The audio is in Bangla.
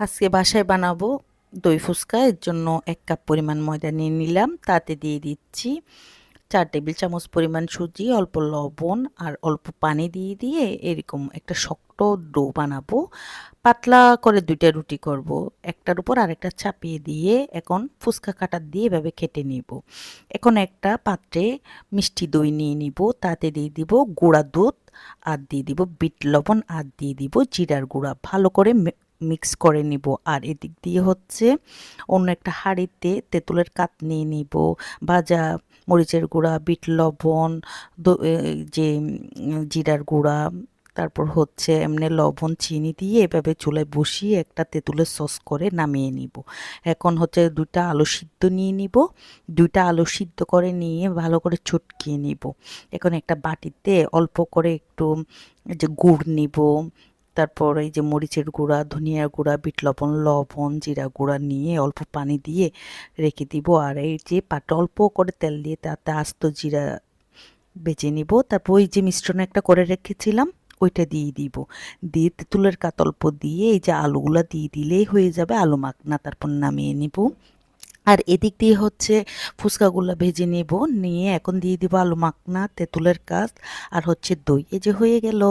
আজকে বাসায় বানাবো দই ফুচকা। এর জন্য এক কাপ পরিমাণ ময়দা নিয়ে নিলাম, তাতে দিয়ে দিচ্ছি চার টেবিল চামচ পরিমাণ সুজি, অল্প লবণ আর অল্প পানি দিয়ে দিয়ে এরকম একটা শক্ত ডো বানাবো। পাতলা করে দুইটা রুটি করব, একটার উপর আরেকটা চাপিয়ে দিয়ে এখন ফুচকা কাটার দিয়ে এভাবে কেটে নিব। এখন একটা পাত্রে মিষ্টি দই নিয়ে নিব, তাতে দিয়ে দিব গুঁড়া দুধ, আর দিয়ে দিব বিট লবণ, আর দিয়ে দিব জিরার গুঁড়া। ভালো করে মিক্স করে নিব। আর এদিক দিয়ে হচ্ছে অন্য একটা হাঁড়িতে তেঁতুলের কাত নিয়ে নিব, ভাজা মরিচের গুঁড়া, বিট লবণ যে, জিরার গুঁড়া, তারপর হচ্ছে এমনি লবণ, চিনি দিয়ে এভাবে চুলায় বসিয়ে একটা তেঁতুলের সস করে নামিয়ে নিব। এখন হচ্ছে দুইটা আলু সিদ্ধ নিয়ে নিব। দুইটা আলু সিদ্ধ করে নিয়ে ভালো করে ছুটকিয়ে নিব। এখন একটা বাটিতে অল্প করে একটু যে গুড় নিব তারপর এই যে মরিচের গুঁড়া, ধনিয়ার গুঁড়া, বিট লবণ লবণ, জিরা গুঁড়া নিয়ে অল্প পানি দিয়ে রেখে দিব। আর এই যে পাটা অল্প করে তেল দিয়ে তাতে আস্ত জিরা বেজে নিব। তারপর ওই যে মিশ্রণ একটা করে রেখেছিলাম, ওইটা দিয়ে দিব। দিয়ে তেঁতুলের কাতল্প দিয়ে এই যে আলুগুলো দিয়ে দিলেই হয়ে যাবে আলু মাখনা, তারপর নামিয়ে নিব। আর এদিক দিয়ে হচ্ছে ফুচকাগুলো ভেজে নেব, নিয়ে এখন দিয়ে দিব আলু মাখনা, তেঁতুলের কাজ, আর হচ্ছে দই। এই যে হয়ে গেল।